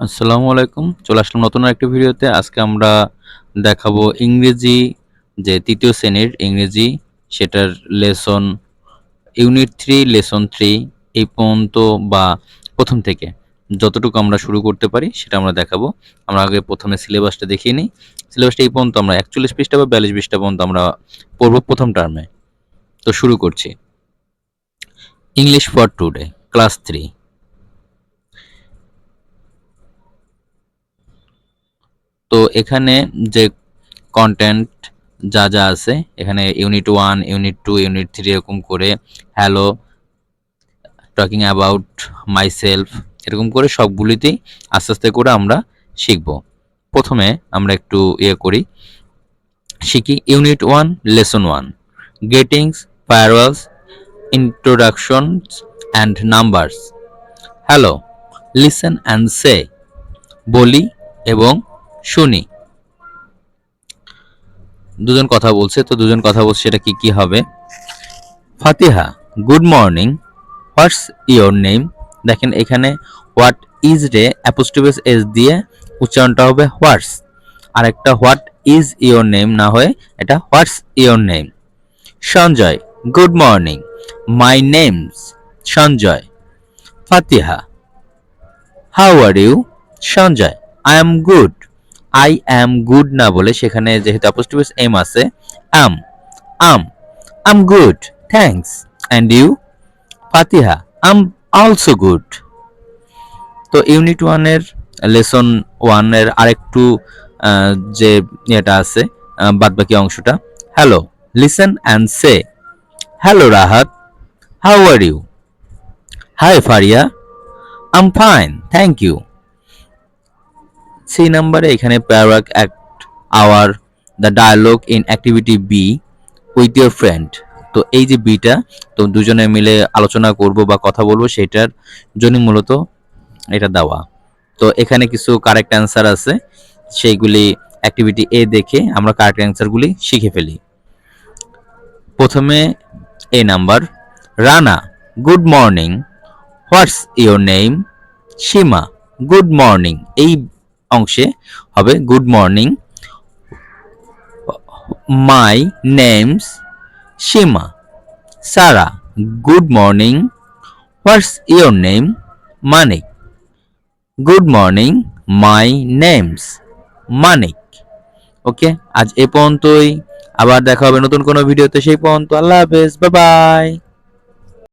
আসসালামু আলাইকুম। চলে আসলাম নতুন একটা ভিডিওতে। আজকে আমরা দেখাবো ইংরেজি যে তৃতীয় শ্রেণির ইংরেজি, সেটার lesson unit three, lesson three এই পর্যন্ত বা প্রথম থেকে। যতটুকু আমরা শুরু করতে পারি সেটা আমরা দেখাবো। আমরা আগে প্রথমে সিলেবাসটা দেখিয়ে নিই। সিলেবাসটা এই পর্যন্ত আমরা একচল্লিশ পৃষ্ঠা বা বিয়াল্লিশ পৃষ্ঠা পর্যন্ত আমরা পড়ব প্রথম টার্মে। তো শুরু করছি। English for today, class three. তো এখানে যে কন্টেন্ট যা যা আছে, এখানে unit one unit two unit three এরকম করে hello talking about myself এরকম করে সবগুলিতেই আস্তে আস্তে করে আমরা শিখব। প্রথমে আমরা একটু ইয়ে করি, শিখি unit one lesson one greetings farewells introductions and numbers hello listen and say বলি এবং শুনি। দুজন কথা বলছে, তো দুজন কথা বলছে সেটা কি কি হবে? Fatiha good morning what's your name দেখেন, এখানে হোয়াট ইজ রে অ্যাপোস্টিভাস এস দিয়ে উচ্চারণটা হবে হোয়াটস আর একটা হোয়াট ইজ ইয়োর নেম না হয়ে এটা what's your name Sanjay good morning my name's Sanjay. Fatiha how are you Sanjay I am good I am good না বলে সেখানে যেহেতু অ্যাপোস্টিভাস এম আছে I'm I'm I'm good thanks and you Fatiha I'm also good তো unit ওয়ানের lesson ওয়ানের আরেকটু যে ইয়েটা আছে বাদ বাকি অংশটা। Hello listen and say hello Rahat how are you hi Faria I'm fine thank you সেই নাম্বারে এখানে প্যারাক act out the dialogue in activity B with your friend তো এই যে বিটা তো দুজনে মিলে আলোচনা করব বা কথা বলব সেটার জন্য মূলত এটা দেওয়া। তো এখানে কিছু কারেক্ট অ্যান্সার আছে, সেইগুলি অ্যাক্টিভিটি এ দেখে আমরা কারেক্ট অ্যান্সারগুলি শিখে ফেলি। প্রথমে A number, Rana good morning what's your name Sima good morning এই অংশে হবে good morning. My name's Sima Sara, good morning. What's your name? Manik. Good morning, my name's, Manik. Okay, আজ এ পর্যন্তই। আবার দেখা হবে নতুন কোনো ভিডিওতে। সেই পর্যন্ত আল্লাহ হাফেজ বাই